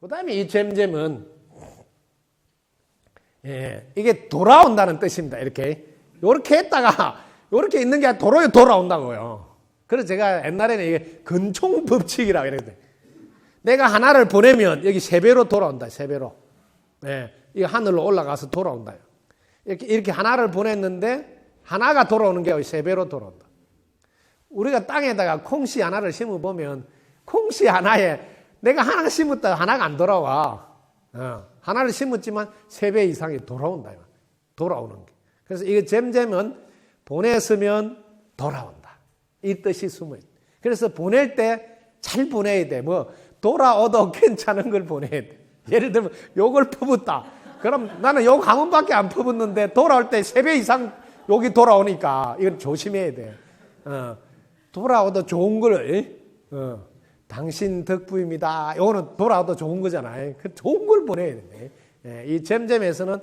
그 다음에 이 잼잼은, 예, 이게 돌아온다는 뜻입니다. 이렇게. 요렇게 했다가, 요렇게 있는 게 도로에 돌아온다고요. 그래서 제가 옛날에는 이게 근총 법칙이라고 이랬는데, 내가 하나를 보내면 여기 세 배로 돌아온다, 세 배로. 예, 이 하늘로 올라가서 돌아온다. 이렇게, 이렇게 하나를 보냈는데, 하나가 돌아오는 게 세 배로 돌아온다. 우리가 땅에다가 콩씨 하나를 심어 보면, 콩씨 하나에 내가 하나 심었다가 하나가 안 돌아와. 어, 하나를 심었지만 세 배 이상이 돌아온다. 돌아오는 게. 그래서 이거 잼잼은 보냈으면 돌아온다. 이 뜻이 숨어 있다. 그래서 보낼 때 잘 보내야 돼. 뭐, 돌아오도 괜찮은 걸 보내야 돼. 예를 들면, 욕을 퍼붓다. 그럼 나는 욕 한 번밖에 안 퍼붓는데 돌아올 때 세 배 이상 욕이 돌아오니까 이건 조심해야 돼. 어, 돌아오도 좋은 걸, 어, 당신 덕분입니다. 이거는 돌아와도 좋은 거잖아요. 그 좋은 걸 보내야 돼. 예, 이 잼잼에서는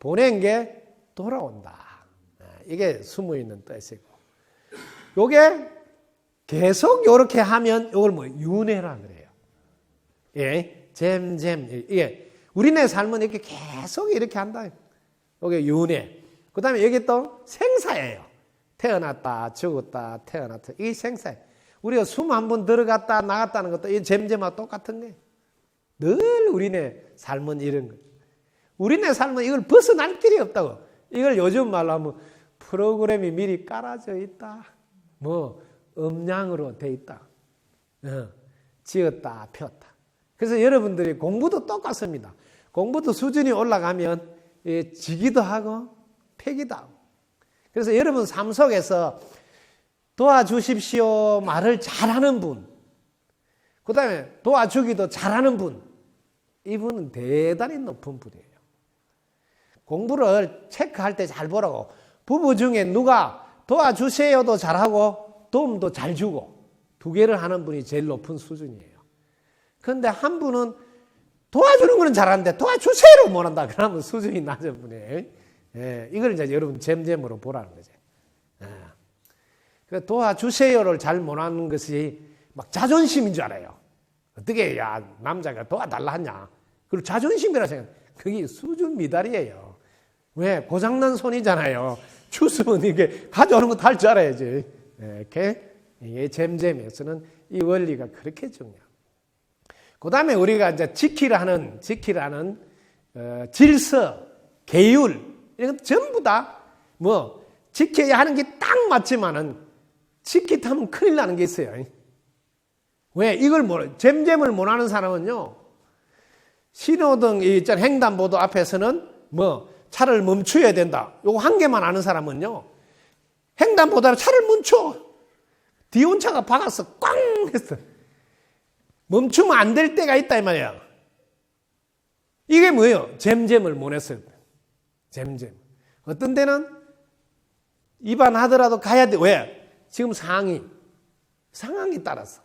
보낸 게 돌아온다. 예, 이게 숨어 있는 뜻이고. 요게 계속 요렇게 하면 이걸 뭐 윤회라 그래요. 예, 잼잼. 이게 우리네 삶은 이렇게 계속 이렇게 한다. 요게 윤회. 그 다음에 여기 또 생사예요. 태어났다, 죽었다, 태어났다. 이게 생사예요. 우리가 숨 한 번 들어갔다 나갔다는 것도 이 잼잼하고 똑같은 거예요. 늘 우리네 삶은 이런 거예요. 우리네 삶은 이걸 벗어날 길이 없다고. 이걸 요즘 말로 하면 프로그램이 미리 깔아져 있다. 뭐 음량으로 돼 있다. 어, 지었다, 폈다. 그래서 여러분들이 공부도 똑같습니다. 공부도 수준이 올라가면 예, 지기도 하고 폐기도 하고. 그래서 여러분 삶 속에서 도와주십시오 말을 잘하는 분, 그 다음에 도와주기도 잘하는 분, 이분은 대단히 높은 분이에요. 공부를 체크할 때 잘 보라고. 부부 중에 누가 도와주세요도 잘하고 도움도 잘 주고 두 개를 하는 분이 제일 높은 수준이에요. 그런데 한 분은 도와주는 거는 잘하는데 도와주세요를 못한다. 그러면 수준이 낮은 분이에요. 예, 이걸 이제 여러분 잼잼으로 보라는 거죠. 예. 그 도와주세요를 잘 못하는 것이 막 자존심인 줄 알아요. 어떻게 야 남자가 도와달라 하냐? 그리고 자존심이라 생각. 그게 수준 미달이에요. 왜 고장난 손이잖아요. 추수면 이게 가져오는 거다할줄 알아야지. 예, 이렇게 이게 잼잼에서는 이 원리가 그렇게 중요해요. 그 다음에 우리가 이제 지키라는 지키라는 어, 질서, 계율 이건 전부 다 뭐 지켜야 하는 게 딱 맞지만은 지키타면 큰일 나는 게 있어요. 왜 이걸 뭐 잼잼을 못하는 사람은요 신호등 있잖아 횡단보도 앞에서는 뭐 차를 멈춰야 된다. 요거 한 개만 아는 사람은요 횡단보도로 차를 멈춰 뒤온 차가 박아서 꽝 했어. 멈추면 안 될 때가 있다 이 말이야. 이게 뭐예요? 잼잼을 못 했어요. 잼잼. 어떤 데는 입안하더라도 가야 돼. 왜? 지금 상황이 상황이 따라서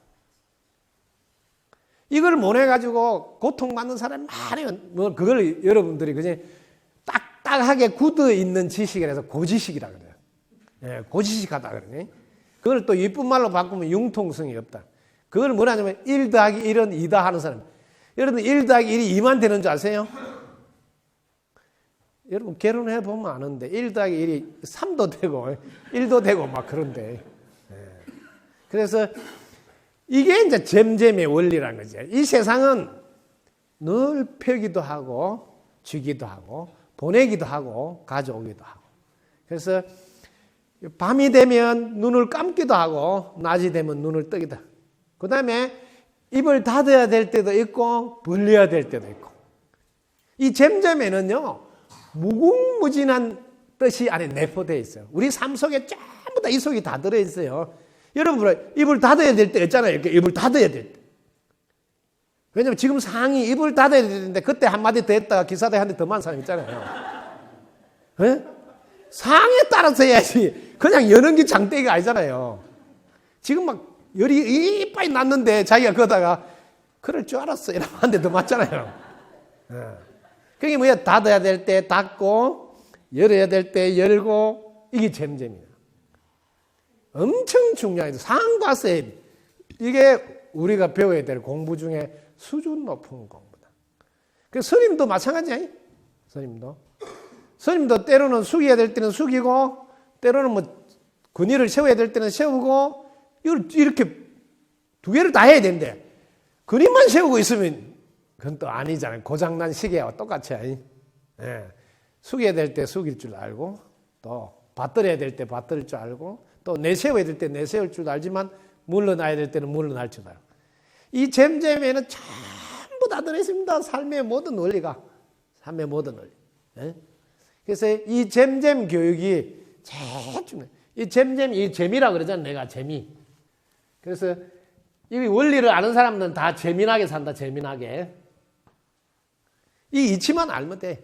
이걸 못 해 가지고 고통받는 사람이 많아요. 뭐 그걸 여러분들이 그냥 딱딱하게 굳어 있는 지식이라서 고지식이라 그래요. 예, 고지식하다 그러네. 그걸 또 이쁜 말로 바꾸면 융통성이 없다. 그걸 뭐라냐면 1 더하기 1은 2다 하는 사람. 여러분 1 더하기 1이 2만 되는 줄 아세요? 여러분 결혼해 보면 아는데 1 더하기 1이 3도 되고 1도 되고 막 그런데. 예. 그래서 이게 이제 잼잼의 원리라는 거죠. 이 세상은 늘 펴기도 하고 주기도 하고 보내기도 하고 가져오기도 하고. 그래서 밤이 되면 눈을 감기도 하고 낮이 되면 눈을 뜨기도. 그 다음에 입을 닫아야 될 때도 있고 벌려야 될 때도 있고. 이 잼잼에는요. 무궁무진한 뜻이 안에 내포되어 있어요. 우리 삶 속에 전부 다 이 속이 다 들어 있어요. 여러분, 입을 닫아야 될 때 있잖아요. 이렇게 입을 닫아야 될 때. 왜냐면 지금 상이 입을 닫아야 되는데 그때 한마디 더 했다가 기사대 한 대 더 많은 사람 있잖아요. 네? 상에 따라서 해야지. 그냥 여는 게 장대기가 아니잖아요. 지금 막 열이 이빨이 났는데 자기가 그러다가 그럴 줄 알았어. 이러면 한 대 더 맞잖아요. 네. 그게 뭐야? 닫아야 될 때 닫고, 열어야 될 때 열고, 이게 잼잼이야. 엄청 중요해요. 상과 세 이게 우리가 배워야 될 공부 중에 수준 높은 공부다. 그 스님도 마찬가지야. 스님도. 스님도 때로는 숙여야 될 때는 숙이고, 때로는 뭐, 근위를 세워야 될 때는 세우고, 이걸 이렇게 두 개를 다 해야 되는데, 근위만 세우고 있으면, 그건 또 아니잖아요. 고장난 시계와 똑같이. 예. 숙여야 될 때 숙일 줄 알고, 또, 받들어야 될 때 받들 줄 알고, 또 내세워야 될 때 내세울 줄 알지만, 물러나야 될 때는 물러날 줄 알고. 이 잼잼에는 전부 다 들어있습니다. 삶의 모든 원리가. 삶의 모든 원리. 예? 그래서 이 잼잼 교육이 제일 중요해. 이 잼잼, 이 재미라 그러잖아. 내가 재미. 그래서 이 원리를 아는 사람들은 다 재미나게 산다. 재미나게. 이 이치만 알면 돼.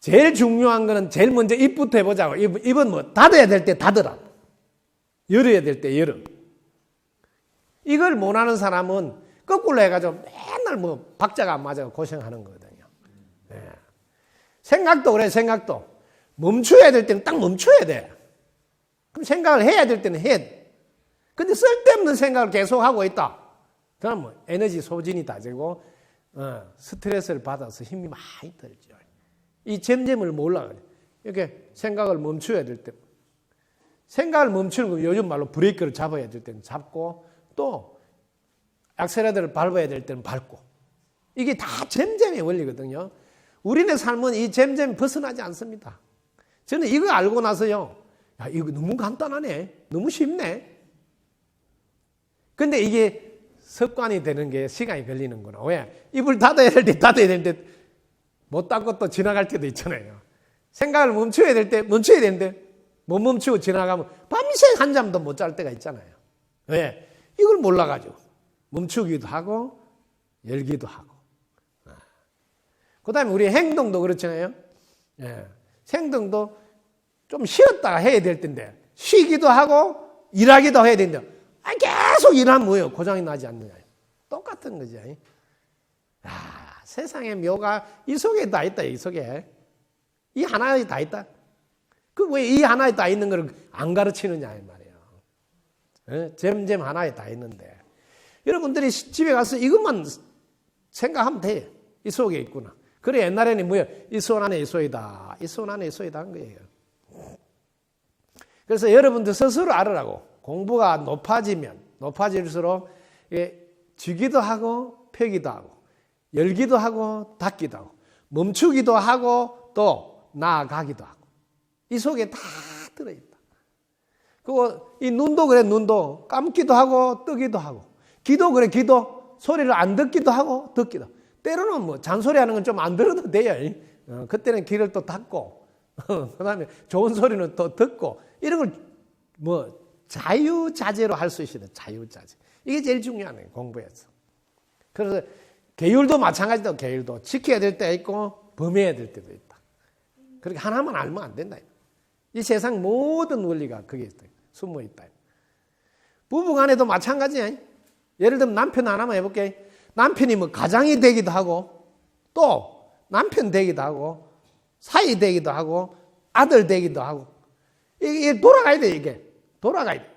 제일 중요한 거는 제일 먼저 입부터 해보자고. 입, 입은 뭐 닫아야 될 때 닫으라. 열어야 될 때 열어. 이걸 못하는 사람은 거꾸로 해가지고 맨날 뭐 박자가 안 맞아 고생하는 거거든요. 예. 생각도 그래, 생각도. 멈춰야 될 때는 딱 멈춰야 돼. 그럼 생각을 해야 될 때는 해야 돼. 근데 쓸데없는 생각을 계속 하고 있다. 그럼 뭐 에너지 소진이 다 되고, 어, 스트레스를 받아서 힘이 많이 들죠. 이 잼잼을 몰라. 이렇게 생각을 멈춰야 될 때. 생각을 멈추는 거 요즘 말로 브레이크를 잡아야 될 때는 잡고, 또 액셀레터를 밟아야 될 때는 밟고 이게 다 잼잼의 원리거든요. 우리네 삶은 이 잼잼 벗어나지 않습니다. 저는 이거 알고 나서요. 야, 이거 너무 간단하네. 너무 쉽네. 근데 이게 습관이 되는 게 시간이 걸리는구나. 왜? 입을 닫아야 될 때 닫아야 되는데 못 닫고 또 지나갈 때도 있잖아요. 생각을 멈춰야 될 때 멈춰야 되는데 못 멈추고 지나가면 밤새 한 잠도 못 잘 때가 있잖아요. 왜? 이걸 몰라가지고 멈추기도 하고 열기도 하고. 그 다음에 우리 행동도 그렇잖아요. 예. 행동도 좀 쉬었다가 해야 될 텐데 쉬기도 하고 일하기도 해야 된다. 아, 계속 일하면 뭐예요? 고장이 나지 않느냐. 똑같은 거죠. 아, 세상에 묘가 이 속에 다 있다, 이 속에. 이 하나에 다 있다. 그 왜 이 하나에 다 있는 걸 안 가르치느냐, 이 말이에요. 예? 잼잼 하나에 다 있는데. 여러분들이 집에 가서 이것만 생각하면 돼. 이 속에 있구나. 그래, 옛날에는 뭐야? 이손 안에. 이손 안에 이소이다 한 거예요. 그래서 여러분들 스스로 알으라고. 공부가 높아지면, 높아질수록, 이게 지기도 하고, 펴기도 하고, 열기도 하고, 닫기도 하고, 멈추기도 하고, 또 나아가기도 하고. 이 속에 다 들어있다. 그리고 이 눈도 그래, 눈도. 감기도 하고, 뜨기도 하고. 기도 그래, 기도. 소리를 안 듣기도 하고, 듣기도. 때로는 뭐 잔소리 하는 건 좀 안 들어도 돼요. 어, 그때는 귀를 또 닫고, 그 다음에 좋은 소리는 또 듣고, 이런 걸 뭐 자유자재로 할 수 있어야 돼. 자유자재. 이게 제일 중요하네, 공부에서. 그래서 계율도 마찬가지다, 계율도. 지켜야 될 때 있고, 범해야 될 때도 있다. 그렇게 하나만 알면 안 된다. 이 세상 모든 원리가 거기에 있다. 숨어 있다. 부부 간에도 마찬가지야. 예를 들면 남편 하나만 해볼게. 남편이 뭐 가장이 되기도 하고, 또 남편 되기도 하고, 사이 되기도 하고, 아들 되기도 하고, 이게 돌아가야 돼, 이게. 돌아가야 돼.